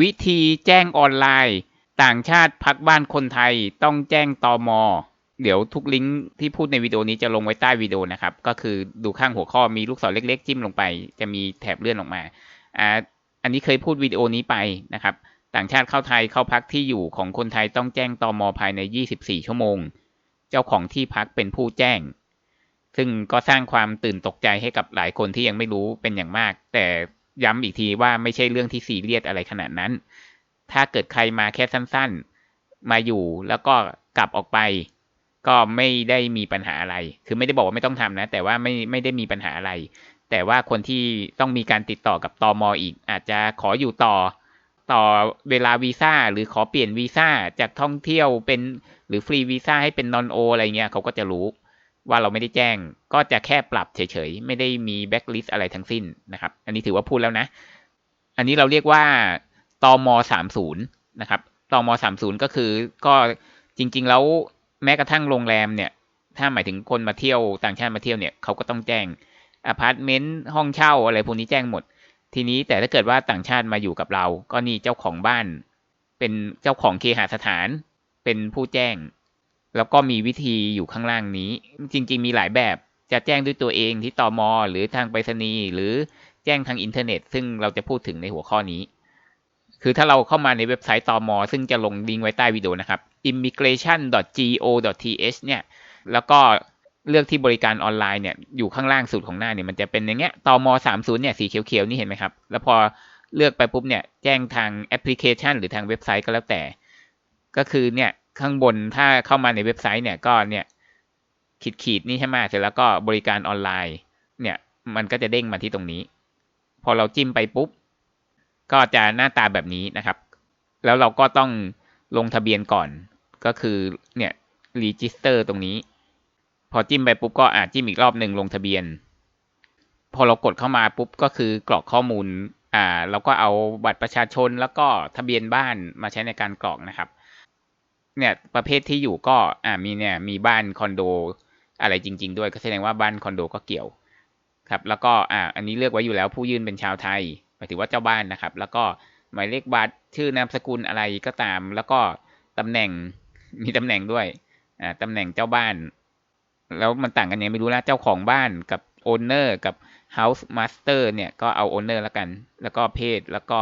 วิธีแจ้งออนไลน์ ต่างชาติพักบ้านคนไทยต้องแจ้งตอมอเดี๋ยวทุกลิงก์ที่พูดในวิดีโอนี้จะลงไว้ใต้วิดีโอนะครับ ก็คือดูข้างหัวข้อมีลูกศรเล็ก ๆ จิ้มลงไป จะมีแถบเลื่อนออกมาอ่าอันนี้เคยพูดวิดีโอนี้ไปนะครับ ต่างชาติเข้าไทยเข้าพักที่อยู่ของคนไทยต้องแจ้งตอมอภายใน 24 ชั่วโมง เจ้าของที่พักเป็นผู้แจ้ง ซึ่งก็สร้างความตื่นตกใจให้กับหลายคนที่ยังไม่รู้เป็นอย่างมาก แต่ ย้ำอีกทีว่าไม่ใช่เรื่องที่ซีเรียสอะไรขนาดนั้น ถ้าเกิดใครมาแค่สั้นๆ มาอยู่แล้วก็กลับออกไป ก็ไม่ได้มีปัญหาอะไร คือไม่ได้บอกว่าไม่ต้องทำนะ แต่ว่าไม่ไม่ได้มีปัญหาอะไร แต่ว่าคนที่ต้องมีการติดต่อกับตอมออีก อาจจะขออยู่ต่อต่อเวลาวีซ่าหรือขอเปลี่ยนวีซ่าจากท่องเที่ยวเป็นหรือฟรีวีซ่าให้เป็นนอนโออะไรเงี้ยเขาก็จะรู้ ว่าเราไม่ได้แจ้ง ก็จะแค่ปรับเฉยๆ ไม่ได้มีแบ็กลิสอะไรทั้งสิ้นนะครับ อันนี้ถือว่าพูดแล้วนะ อันนี้เราเรียกว่าตอมสามศูนย์นะครับตอมสามศูนย์ก็คือก็จริงๆแล้วแม้กระทั่งโรงแรมเนี่ย ถ้าหมายถึงคนมาเที่ยวต่างชาติมาเที่ยวเนี่ยเขาก็ต้องแจ้งอพาร์ตเมนต์ห้องเช่าอะไรพวกนี้แจ้งหมด ทีนี้แต่ถ้าเกิดว่าต่างชาติมาอยู่กับเรา ก็นี่เจ้าของบ้าน เป็นเจ้าของเคหสถาน เป็นผู้แจ้ง แล้วก็มีวิธีอยู่ข้างล่างนี้ จริง ๆ มีหลายแบบจะแจ้งด้วยตัวเองที่ตอมอหรือทางไปรษณีย์หรือแจ้งทางอินเทอร์เน็ต ซึ่งเราจะพูดถึงในหัวข้อนี้ คือถ้าเราเข้ามาในเว็บไซต์ตอมอซึ่งจะลงลิงก์ไว้ใต้วิดีโอนะครับ immigration.go.th เนี่ย แล้วก็เลือกที่บริการออนไลน์เนี่ยอยู่ข้างล่างสุดของหน้าเนี่ยมันจะเป็นอย่างเงี้ยตอมสามศูนย์เนี่ยสีเขียวๆนี่เห็นไหมครับ แล้วพอเลือกไปปุ๊บเนี่ยแจ้งทางแอปพลิเคชัน หรือทางเว็บไซต์ก็แล้วแต่ ก็คือเนี่ย ข้างบนถ้าเข้ามาในเว็บไซต์เนี่ยก็เนี่ยขีดขีดนี่ใช่ไหมเสร็จแล้วก็บริการออนไลน์ เนี่ยมันก็จะเด้งมาที่ตรงนี้ พอเราจิ้มไปปุ๊บ ก็จะหน้าตาแบบนี้นะครับ แล้วเราก็ต้องลงทะเบียนก่อน ก็คือเนี่ยรีจิสเตอร์ตรงนี้ พอจิ้มไปปุ๊บก็อาจจิ้มอีกรอบหนึ่งลงทะเบียน พอเรากดเข้ามาปุ๊บก็คือกรอกข้อมูล อ่าเราก็เอาบัตรประชาชนแล้วก็ทะเบียนบ้านมาใช้ในการกรอกนะครับ เนี่ยประเภทที่อยู่ก็อ่ามีเนี่ยมีบ้านคอนโดอะไรจริง ๆ ด้วยก็แสดงว่าบ้านคอนโดก็เกี่ยวครับแล้วก็อ่าอันนี้เลือกไว้อยู่แล้วผู้ยื่นเป็นชาวไทยหมายถึงว่าเจ้าบ้านนะครับ แล้วก็หมายเลขบัตรชื่อนามสกุลอะไรก็ตาม แล้วก็ตำแหน่งมีตำแหน่งด้วยอ่าตำแหน่งเจ้าบ้าน แล้วมันต่างกันยังไม่รู้นะเจ้าของบ้านกับโอนเนอร์กับ House Master เนี่ยก็เอาโอนเนอร์แล้วกัน แล้วก็เพศแล้วก็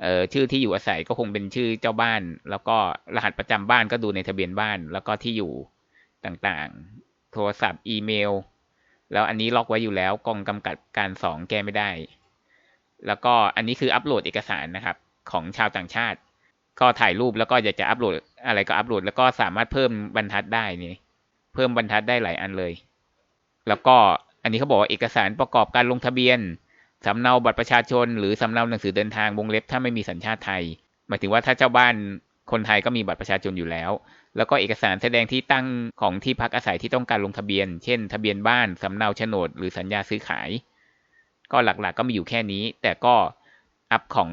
เอ่อชื่อที่อยู่อาศัยก็คงเป็นชื่อเจ้าบ้าน แล้วก็รหัสประจำบ้านก็ดูในทะเบียนบ้าน แล้วก็ที่อยู่ต่างๆ โทรศัพท์อีเมล แล้วอันนี้ล็อกไว้อยู่แล้วกองกำกับการสองแก้ไม่ได้ แล้วก็อันนี้คืออัปโหลดเอกสารนะครับ ของชาวต่างชาติ ก็ถ่ายรูปแล้วก็อยากจะอัปโหลดอะไรก็อัปโหลด แล้วก็สามารถเพิ่มบรรทัดได้นี่เพิ่มบรรทัดได้หลายอันเลย แล้วก็อันนี้เขาบอกว่าเอกสารประกอบการลงทะเบียน สำเนาบัตรประชาชน หรือสำเนาหนังสือเดินทางวงเล็บ ถ้าไม่มีสัญชาติไทย หมายถึงว่าถ้าเจ้าบ้านคนไทยก็มีบัตรประชาชนอยู่แล้ว แล้วก็เอกสารแสดงที่ตั้งของที่พักอาศัยที่ต้องการลงทะเบียน เช่น ทะเบียนบ้านสำเนาโฉนด หรือสัญญาซื้อขาย ก็หลักๆกก็มีอยู่แค่นี้ แต่ก็อัพของ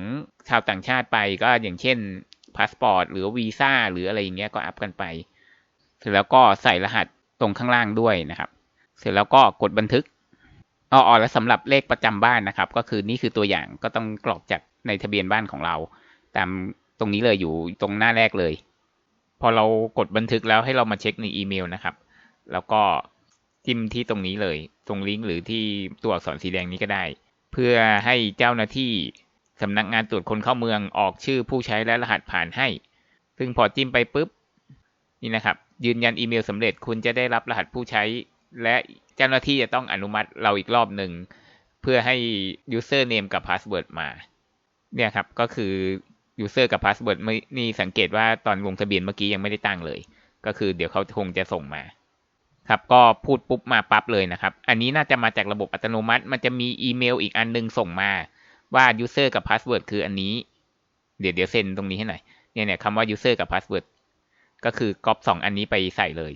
ชาวต่างชาติไปก็อย่างเช่นพาสปอร์ตหรือวีซ่าหรืออะไรอย่างเงี้ยก็อัพกันไปเสร็จแล้วก็ใส่รหัสตรงข้างล่างด้วยนะครับ เสร็จแล้วก็กดบันทึก อ๋อแล้วสำหรับเลขประจำบ้านนะครับ ก็คือนี่คือตัวอย่างก็ต้องกรอกจากในทะเบียนบ้านของเรา ตามตรงนี้เลยอยู่ตรงหน้าแรกเลย พอเรากดบันทึกแล้วให้เรามาเช็คในอีเมลนะครับ แล้วก็จิ้มที่ตรงนี้เลย ตรงลิงก์หรือที่ตัวอักษรสีแดงนี้ก็ได้ เพื่อให้เจ้าหน้าที่สำนักงานตรวจคนเข้าเมืองออกชื่อผู้ใช้และรหัสผ่านให้ ซึ่งพอจิ้มไปปุ๊บนี่นะครับ ยืนยันอีเมลสำเร็จคุณจะได้รับรหัสผู้ใช้ และเจ้าหน้าที่จะต้องอนุมัติเราอีกรอบหนึ่ง เพื่อให้ username กับ password มา เนี่ยครับ ก็คือ user กับ password นี่สังเกตว่าตอนลงทะเบียนเมื่อกี้ยังไม่ได้ตั้งเลย ก็คือเดี๋ยวเขาคงจะส่งมา ครับ ก็พูดปุ๊บมาปั๊บเลยนะครับ อันนี้น่าจะมาจากระบบอัตโนมัติ มันจะมีอีเมลอีกอันนึงส่งมาว่า user กับ password คืออันนี้ เดี๋ยวเดี๋ยวเซ็นตรงนี้ให้หน่อย เนี่ยเนี่ยคำว่า user กับ password ก็คือก๊อปสองอันนี้ไปใส่เลย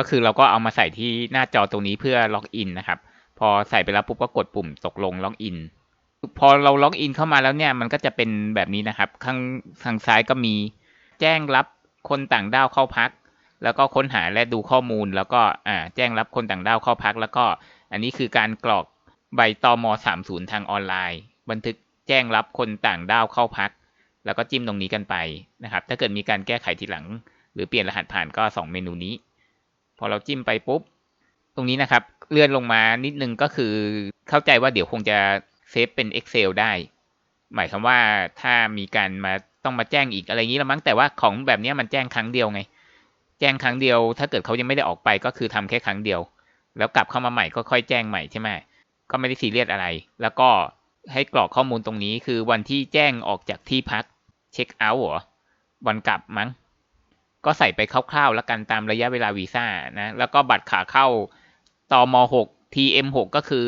ก็คือเราก็เอามาใส่ที่หน้าจอตรงนี้เพื่อล็อกอินนะครับ พอใส่ไปแล้วปุ๊บก็กดปุ่มตกลงล็อกอิน พอเราล็อกอินเข้ามาแล้วเนี่ยมันก็จะเป็นแบบนี้นะครับ ข้างทางซ้ายก็มีแจ้งรับคนต่างด้าวเข้าพัก แล้วก็ค้นหาและดูข้อมูล แล้วก็อ่าแจ้งรับคนต่างด้าวเข้าพัก แล้วก็อันนี้คือการกรอกใบตอม30 ทางออนไลน์ บันทึกแจ้งรับคนต่างด้าวเข้าพัก แล้วก็จิ้มตรงนี้กันไปนะครับ ถ้าเกิดมีการแก้ไขทีหลัง หรือเปลี่ยนรหัสผ่านก็ 2 เมนูนี้ พอเราจิ้มไปปุ๊บ ตรงนี้นะครับ เลื่อนลงมานิดนึงก็คือเข้าใจว่าเดี๋ยวคงจะเซฟเป็น Excel ได้ หมายความว่าถ้ามีการมาต้องมาแจ้งอีกอะไรอย่างนี้ล้วมั้งแต่ว่าของแบบนี้มันแจ้งครั้งเดียวไง แจ้งครั้งเดียว ถ้าเกิดเขายังไม่ได้ออกไปก็คือทำแค่ครั้งเดียว แล้วกลับเข้ามาใหม่ก็ค่อยแจ้งใหม่ใช่ไหมก็ไม่ได้ซีเรียสอะไร แล้วก็ให้กรอกข้อมูลตรงนี้คือวันที่แจ้งออกจากที่พักเช็คเอาท์หรอวันกลับมั้ง ก็ใส่ไปคร่าวๆแล้วกันตามระยะเวลาวีซ่านะแล้วก็บัตรขาเข้าตอม6 TM6 ก็คือ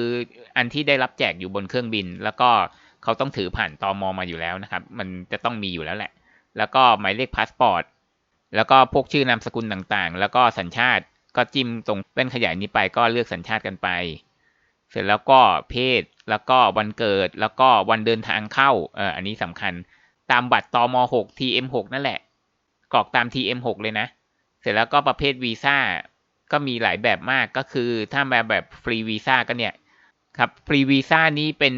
อันที่ได้รับแจกอยู่บนเครื่องบิน แล้วก็เขาต้องถือผ่านตอมมาอยู่แล้วนะครับ มันจะต้องมีอยู่แล้วแหละ แล้วก็หมายเลขพาสปอร์ตแล้วก็พวกชื่อนามสกุลต่างๆ แล้วก็สัญชาติก็จิ้มตรงเป็นขยายนี้ไปก็เลือกสัญชาติกันไป เสร็จแล้วก็เพศแล้วก็วันเกิดแล้วก็วันเดินทางเข้าเอออันนี้สำคัญ ตามบัตรตอม6 TM6 นั่นแหละ กรอกตาม TM6 เลยนะ เสร็จแล้วก็ประเภทวีซ่าก็มีหลายแบบมากก็คือถ้ามาแบบฟรีวีซ่าก็เนี่ยครับฟรีวีซ่านี้เป็น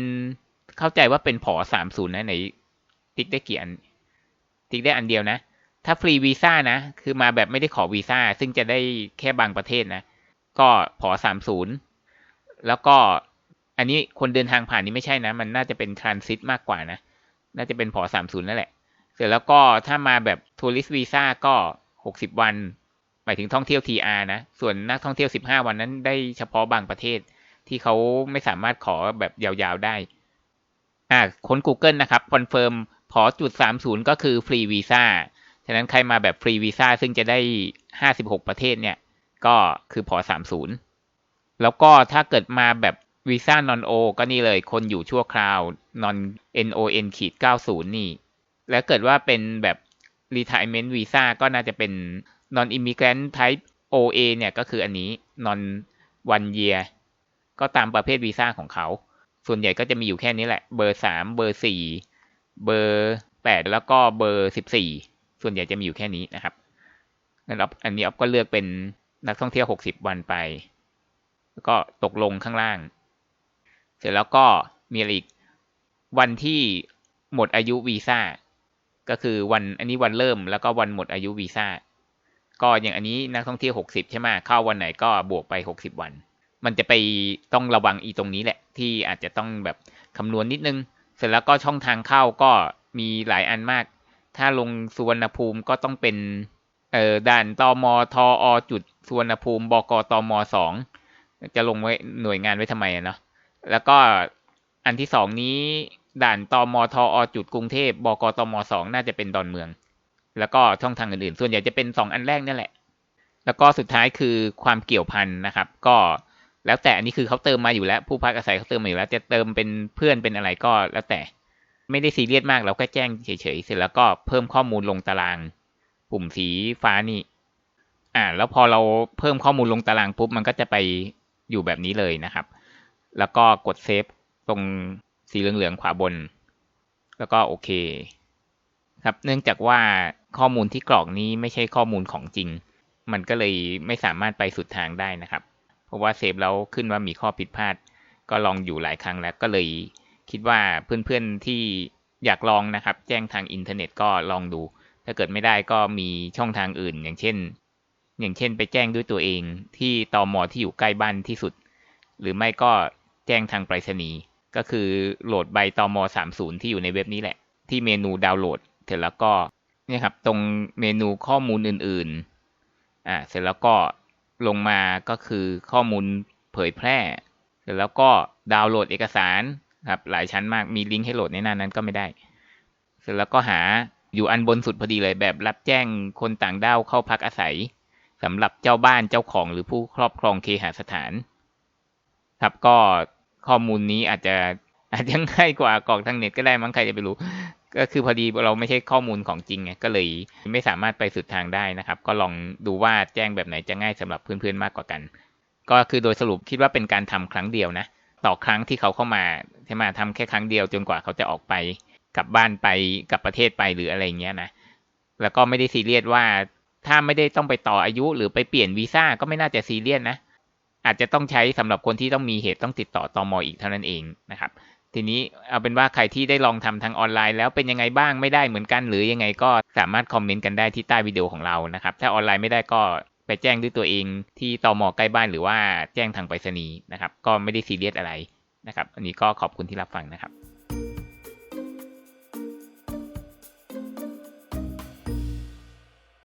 เข้าใจว่าเป็นผอสามศูนย์นะไหนติ๊กได้กี่อัน ติ๊กได้อันเดียวนะ ถ้าฟรีวีซ่านะคือมาแบบไม่ได้ขอวีซ่าซึ่งจะได้แค่บางประเทศนะ ก็ผอสามศูนย์แล้วก็อันนี้คนเดินทางผ่านนี้ไม่ใช่นะ มันน่าจะเป็นทรานซิตมากกว่านะ น่าจะเป็นผอสามศูนย์นั่นแหละ เสร็จแล้วก็ถ้ามาแบบทัวริสวีซ่าก็หกสิบวัน หมายถึงท่องเที่ยว TR นะ ส่วนนักท่องเที่ยวสิบห้าวันนั้นได้เฉพาะบางประเทศ ที่เขาไม่สามารถขอแบบยาวๆได้ อ่าค้น Google นะครับคอนเฟิร์มพอจุดสามศูนย์ก็คือฟรีวีซ่าฉะนั้นใครมาแบบฟรีวีซ่าซึ่งจะได้ห้าสิบหกประเทศเนี่ย ก็คือพอสามศูนย์แล้วก็ถ้าเกิดมาแบบวีซ่านอนโอก็นี่เลยคนอยู่ชั่วคราวนอน non ขีดเก้าศูนย์นี่ แล้วเกิดว่าเป็นแบบ retirement visa ก็น่าจะเป็น non immigrant type OA เนี่ยก็คืออันนี้ non one year ก็ตามประเภทวีซ่าของเขา ส่วนใหญ่ก็จะมีอยู่แค่นี้แหละ เบอร์สามเบอร์สี่เบอร์แปดแล้วก็เบอร์สิบสี่ส่วนใหญ่จะมีอยู่แค่นี้นะครับงั้นอันนี้ออฟก็เลือกเป็นนักท่องเที่ยวหกสิบวันไป แล้วก็ตกลงข้างล่าง เสร็จแล้วก็มีอะไรอีกวันที่หมดอายุวีซ่า ก็คือวันอันนี้วันเริ่มแล้วก็วันหมดอายุวีซ่าก็อย่างอันนี้นักท่องเที่ยวหกสิบใช่ไหมเข้าวันไหนก็บวกไปหกสิบวัน มันจะไปต้องระวังอีตรงนี้แหละ ที่อาจจะต้องแบบคำนวณนิดนึง เสร็จแล้วก็ช่องทางเข้าก็มีหลายอันมาก ถ้าลงสุวรรณภูมิก็ต้องเป็นเอ่อด่านตมทอจุดสุวรรณภูมิบกตมสองจะลงไว้หน่วยงานไว้ทำไมอะเนาะแล้วก็อันที่สองนี้ ด่านตมทอจุดกรุงเทพบกตมสองน่าจะเป็นดอนเมือง แล้วก็ช่องทางอื่นๆ ส่วนใหญ่จะเป็นสองอันแรกนั่นแหละ แล้วก็สุดท้ายคือความเกี่ยวพันนะครับ ก็แล้วแต่อันนี้คือเขาเติมมาอยู่แล้ว ผู้พักอาศัยเขาเติมมาอยู่แล้ว จะเติมเป็นเพื่อนเป็นอะไรก็แล้วแต่ไม่ได้ซีเรียสมากเราแค่แจ้งเฉยๆเสร็จแล้วก็เพิ่มข้อมูลลงตาราง ปุ่มสีฟ้านี่ อ่า แล้วพอเราเพิ่มข้อมูลลงตารางปุ๊บมันก็จะไปอยู่แบบนี้เลยนะครับ แล้วก็กดเซฟตรง สีเหลืองๆขวาบน แล้วก็โอเค ครับเนื่องจากว่าข้อมูลที่กรอกนี้ไม่ใช่ข้อมูลของจริง มันก็เลยไม่สามารถไปสุดทางได้นะครับ เพราะว่าเซฟแล้วขึ้นว่ามีข้อผิดพลาด ก็ลองอยู่หลายครั้งแล้วก็เลยคิดว่าเพื่อนๆที่อยากลองนะครับ แจ้งทางอินเทอร์เน็ตก็ลองดู ถ้าเกิดไม่ได้ก็มีช่องทางอื่น อย่างเช่น อย่างเช่น ไปแจ้งด้วยตัวเองที่ตอมอที่อยู่ใกล้บ้านที่สุด หรือไม่ก็แจ้งทางไปรษณีย์ ก็คือโหลดใบตอม30 ที่อยู่ในเว็บนี้แหละ ที่เมนูดาวน์โหลด เสร็จแล้วก็เนี่ยครับ ตรงเมนูข้อมูลอื่นๆอ่าเสร็จแล้วก็ลงมาก็คือข้อมูลเผยแพร่ เสร็จแล้วก็ดาวน์โหลดเอกสารครับหลายชั้นมากมีลิงก์ให้โหลดในหน้านั้นก็ไม่ได้ เสร็จแล้วก็หาอยู่อันบนสุดพอดีเลยแบบรับแจ้งคนต่างด้าวเข้าพักอาศัยสำหรับเจ้าบ้านเจ้าของหรือผู้ครอบครองเคหสถาน ครับก็ ข้อมูลนี้อาจจะอาจจะง่ายกว่ากรอกทางเน็ตก็ได้มั้งใครจะไปรู้ ก็คือพอดีเราไม่ใช่ข้อมูลของจริงไงก็เลยไม่สามารถไปสุดทางได้นะครับ ก็ลองดูว่าแจ้งแบบไหนจะง่ายสำหรับเพื่อนๆมากกว่ากัน ก็คือโดยสรุปคิดว่าเป็นการทำครั้งเดียวนะต่อครั้งที่เขาเข้ามาใช่ไหมทำแค่ครั้งเดียวจนกว่าเขาจะออกไปกลับบ้านไปกลับประเทศไปหรืออะไรเงี้ยนะแล้วก็ไม่ได้ซีเรียสว่าถ้าไม่ได้ต้องไปต่ออายุหรือไปเปลี่ยนวีซ่าก็ไม่น่าจะซีเรียสนะ อาจจะต้องใช้สำหรับคนที่ต้องมีเหตุต้องติดต่อตอมออีกเท่านั้นเองนะครับ ทีนี้เอาเป็นว่าใครที่ได้ลองทำทางออนไลน์แล้วเป็นยังไงบ้างไม่ได้เหมือนกัน หรือยังไงก็สามารถคอมเมนต์กันได้ที่ใต้วิดีโอของเรานะครับ ถ้าออนไลน์ไม่ได้ก็ไปแจ้งด้วยตัวเองที่ตอมใกล้บ้านหรือว่าแจ้งทางไปรษณีย์นะครับ ก็ไม่ได้ซีเรียสอะไรนะครับ อันนี้ก็ขอบคุณที่รับฟังนะครับ